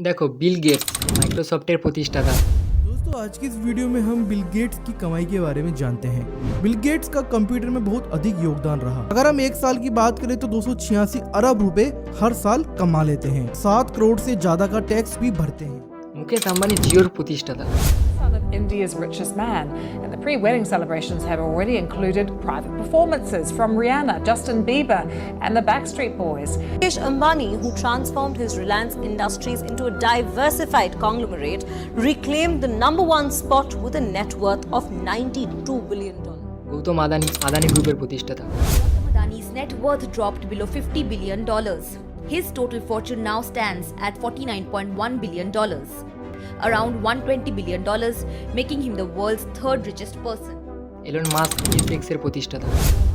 দেখো Bill Gates মাইক্রোসফটের প্রতিষ্ঠাতা दोस्तों आज की इस वीडियो में हम बिल गेट्स की कमाई के बारे में जानते हैं बिल गेट्स का कंप्यूटर में बहुत अधिक योगदान रहा अगर हम एक साल की बात करें तो दो अरब रुपए हर साल कमा लेते हैं सात करोड़ से ज्यादा का टैक्स भी भरते हैं মুকেশ আম্বানি জিওর প্রতিষ্ঠাতা son of India's richest man, and the pre wedding celebrations have already included private performances from Rihanna, Justin Bieber, and the Backstreet Boys. Mukesh Ambani, who transformed his Reliance Industries into a diversified conglomerate, reclaimed the number one spot with a net worth of $92 billion. Gautam Adani Adani গ্রুপের প্রতিষ্ঠাতা Gautam Adani's net worth dropped below $50 billion. His total fortune now stands at $49.1 billion, Around $120 billion, dollars, making him the world's third richest person. Elon Musk SpaceX এর প্রতিষ্ঠাতা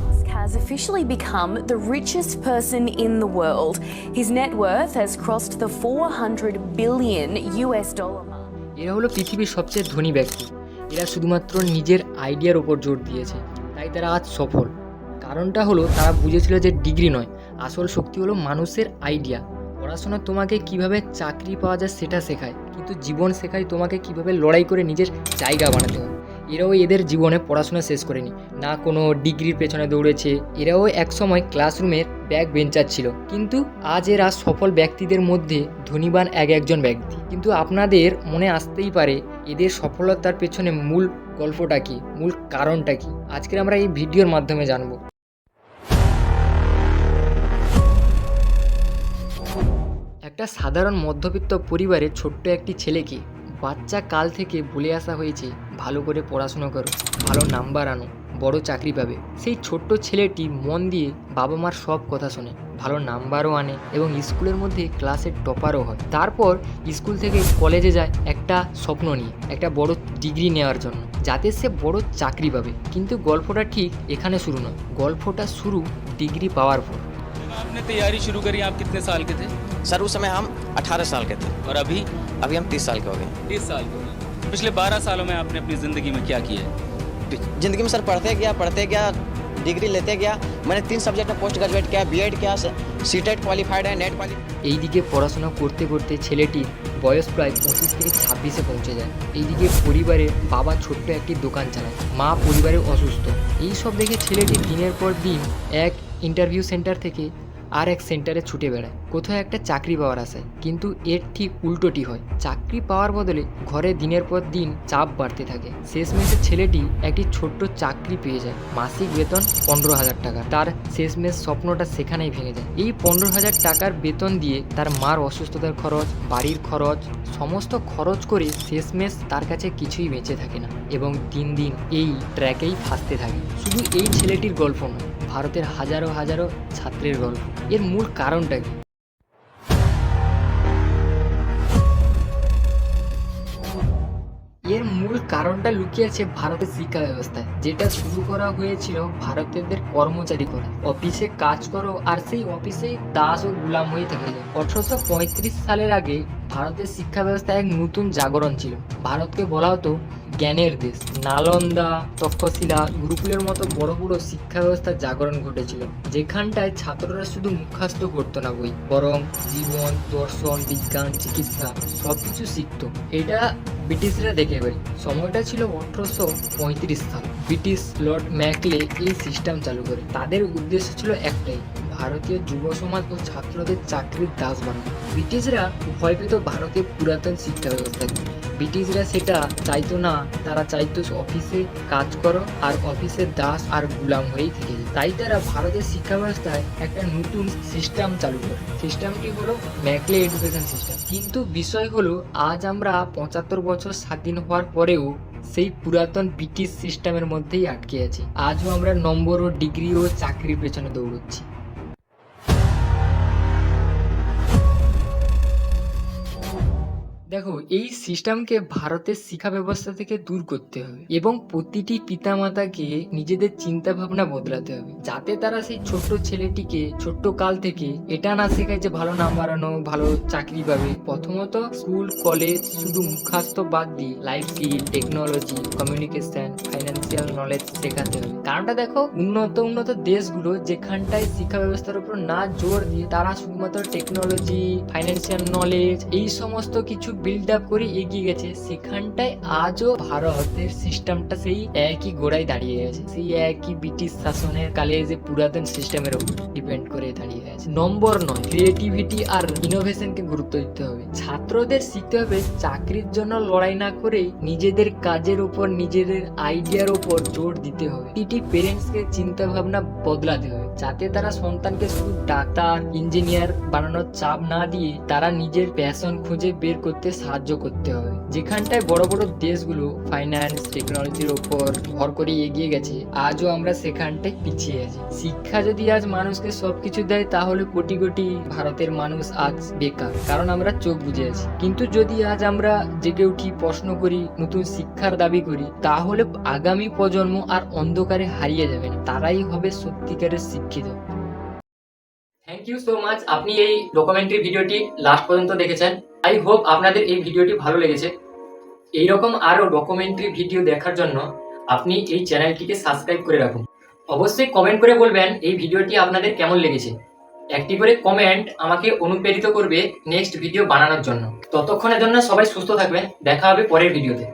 Musk has officially become the richest person in the world. His net worth has crossed the 400 billion US dollar mark. এরা হলো পৃথিবীর সবচেয়ে ধনী ব্যক্তি এরা শুধুমাত্র নিজের আইডিয়ার ওপর জোর দিয়েছে তাই তারা আজ সফল কারণটা হলো তারা বুঝেছিল যে ডিগ্রি নয় আসল শক্তি হলো মানুষের আইডিয়া পড়াশোনা তোমাকে কীভাবে চাকরি পাওয়া যায় সেটা শেখায়, কিন্তু জীবন শেখায় তোমাকে কীভাবে লড়াই করে নিজের জায়গা বানাতে হয়। এরাও এদের জীবনে পড়াশোনা শেষ করেনি। না কোনো ডিগ্রির পেছনে দৌড়েছে, এরাও একসময় ক্লাসরুমের ব্যাক বেঞ্চার ছিল। কিন্তু আজ এরা সফল ব্যক্তিদের মধ্যে ধনীবান এক একজন ব্যক্তি। কিন্তু আপনাদের মনে আসতেই পারে, এদের সফলতার পেছনে মূল গল্পটা কি, মূল কারণটা কি? আজকের আমরা এই ভিডিওর মাধ্যমে জানব। একটা সাধারণ মধ্যবিত্ত পরিবারের ছোট্ট একটি ছেলেকে বাচ্চা কাল থেকে বলে আসা হয়েছে। ভালো করে পড়াশুনো করো, ভালো নাম্বার আনো, বড় চাকরি পাবে। সেই ছোট্ট ছেলেটি মন দিয়ে বাবা মার সব কথা শোনে, ভালো নাম্বারও আনে এবং স্কুলের মধ্যে ক্লাসের টপারও হয়। তারপর স্কুল থেকে কলেজে যায় একটা স্বপ্ন নিয়ে, একটা বড় ডিগ্রি নেওয়ার জন্য, যাতে সে বড় চাকরি পাবে। কিন্তু গল্পটা ঠিক এখানে শুরু নয়, গল্পটা শুরু ডিগ্রি পাওয়ার পর। आपने तैयारी शुरू करी आप कितने साल के थे सर उस समय हम 18 साल के थे और अभी अभी हम 30 साल के हो गए 30 साल के हो गए। पिछले 12 सालों में आपने अपनी ज़िंदगी में क्या किया है जिंदगी में सर पढ़ते गया पढ़ते गया डिग्री लेते गया मैंने तीन सब्जेक्ट में पोस्ट ग्रेजुएट किया बी किया सी टेट क्वालिफाइड है नेट क्वालिफाइड এইদিকে পড়াশোনা করতে করতে ছেলেটির বয়স প্রায় পঁচিশ থেকে ছাব্বিশে পৌঁছে যায় এইদিকে পরিবারে বাবা ছোট্ট একটি দোকান চালায় মা পরিবারে অসুস্থ এই সব দেখে ছেলেটি দিনের পর দিন এক ইন্টারভিউ সেন্টার থেকে আর এক সেন্টারে ছুটে বেড়ায়। কোথাও একটা চাকরি পাওয়ার আশায় কিন্তু এর ঠিক উল্টোটি হয়। চাকরি পাওয়ার বদলে ঘরে দিনের পর দিন চাপ বাড়তে থাকে। শেষমেশে ছেলেটি একটি ছোট্ট চাকরি পেয়ে যায়। মাসিক বেতন পনেরো হাজার টাকা। তার শেষমেশ স্বপ্নটা সেখানেই ভেঙে যায়। এই পনেরো হাজার টাকার বেতন দিয়ে তার মার অসুস্থতার খরচ, বাড়ির খরচ, সমস্ত খরচ করে শেষমেশ তার কাছে কিছুই বেঁচে থাকে না। এবং দিন দিন এই ট্র্যাকেই ফাঁসতে থাকে। শুধু এই ছেলেটির গল্প নয় ভারতের হাজারো হাজারো ছাত্রের গল্প এর মূল কারণটা কি? এর মূল কারণটা লুকিয়ে আছে ভারতের শিক্ষা ব্যবস্থায়। যেটা শুরু করা হয়েছিল ভারতীয়দের কর্মচারী করে। অফিসে কাজ করো আর সেই অফিসে দাস ও গুলাম হয়ে থাকে। পঁয়ত্রিশ সালের আগে ভারতের শিক্ষা ব্যবস্থায় এক নতুন জাগরণ ছিল। ভারতকে বলা হতো জ্ঞানের দেশ। নালন্দা, তক্ষশিলা, গুরুকুলের মতো বড় বড় শিক্ষা ব্যবস্থার জাগরণ ঘটেছিল, যেখানটায় ছাত্ররা শুধু মুখাস্ত করতো না বই, বরং জীবন, দর্শন, বিজ্ঞান, চিকিৎসা সবকিছু শিখতো। এটা ব্রিটিশরা দেখে পারি সময়টা ছিল আঠারোশো পঁয়ত্রিশ সাল। ব্রিটিশ লর্ড ম্যাকলে এই সিস্টেম চালু করে। তাদের উদ্দেশ্য ছিল একটাই ভারতীয় যুব সমাজ ও ছাত্রদের চাকরির দাস বানানো ব্রিটিশরা ভয় পেত ভারতের পুরাতন শিক্ষা ব্যবস্থাকে ব্রিটিশরা সেটা চাইতো না, তারা চাইতো অফিসে কাজ করো আর অফিসের দাস আর গুলাম হয়েই থেকে তাই তারা ভারতের শিক্ষা ব্যবস্থায় একটা নতুন সিস্টেম চালু করে। সিস্টেমটি হলো ম্যাকলে এডুকেশন সিস্টেম কিন্তু বিষয় হলো, আজ আমরা পঁচাত্তর বছর স্বাধীন হওয়ার পরেও সেই পুরাতন ব্রিটিশ সিস্টেমের মধ্যেই আটকে আছি। আজও আমরা নম্বর ও ডিগ্রি ও চাকরির পেছনে দৌড়চ্ছি। দেখো, এই সিস্টেমকে ভারতের শিক্ষা ব্যবস্থা থেকে দূর করতে হবে এবং প্রতিটি পিতামাতাকে নিজেদের চিন্তা ভাবনা বদলাতে হবে যাতে তারা সেই ছোট্ট ছেলেটিকে ছোট্ট কাল থেকে এটা না শেখায় যে ভালো নাম্বার আনো ভালো চাকরি পাবে। প্রথমত, স্কুল, কলেজ শুধু মুখাস্ত বাদ দিয়ে life skill technology communication financial knowledge শেখাতে হবে। কারণটা দেখো, উন্নত উন্নত দেশগুলো যেখানটায় শিক্ষা ব্যবস্থার উপর না জোর দিয়ে তারা শুধুমাত্র টেকনোলজি ফাইন্যান্সিয়াল নলেজ এই সমস্ত কিছু বিল্ড আপ করে এগিয়ে গেছে। সেখানটায় আজও ভারতের সিস্টেমটা সেই একই গোড়ায় দাঁড়িয়ে গেছে সেই একই ব্রিটিশ শাসনের কালে যে পুরাতন সিস্টেমের উপর ডিপেন্ড করে দাঁড়িয়ে গেছে নম্বর নয় ক্রিয়েটিভিটি আর ইনোভেশনকে গুরুত্ব দিতে হবে। ছাত্রদের শিখতে হবে চাকরির জন্য লড়াই না করে নিজেদের কাজের উপর নিজেদের আইডিয়ার উপর জোর দিতে হবে। প্রতিটি পেরেন্টসকে চিন্তা ভাবনা বদলাতে হবে। যাতে তারা সন্তানকে শুধু ডাক্তার ইঞ্জিনিয়ার বানানোর চাপ না দিয়ে তারা নিজের প্যাশন খুঁজে বের করতে সাহায্য করতে হবে যেখানটায় বড় বড় দেশগুলো ফাইন্যান্স টেকনোলজির উপর ভর করে এগিয়ে গেছে, আজও আমরা সেখানটায় পিছিয়ে আছি। শিক্ষা যদি আজ মানুষকে সবকিছু দেয়, তাহলে কোটি কোটি ভারতের মানুষ আজ বেকার, কারণ আমরা চোখ বুঝে আছি। কিন্তু যদি আজ আমরা জেগে উঠি, প্রশ্ন করি, নতুন শিক্ষার দাবি করি, তাহলে আগামী প্রজন্ম আর অন্ধকারে হারিয়ে যাবে তারাই হবে সত্যিকারের শিক্ষিত। থ্যাংক ইউ সো মাচ আপনি এই ডকুমেন্টারি ভিডিওটি লাস্ট পর্যন্ত দেখেছেন। আই হোপ আপনাদের এই ভিডিওটি ভালো লেগেছে। এইরকম আরও ডকুমেন্টারি ভিডিও দেখার জন্য আপনি এই চ্যানেলটিকে সাবস্ক্রাইব করে রাখুন। অবশ্যই কমেন্ট করে বলবেন এই ভিডিওটি আপনাদের কেমন লেগেছে। একটি করে কমেন্ট আমাকে অনুপ্রেরিত করবে নেক্সট ভিডিও বানানোর জন্য। ততক্ষণের জন্য সবাই সুস্থ থাকবেন। দেখা হবে পরের ভিডিওতে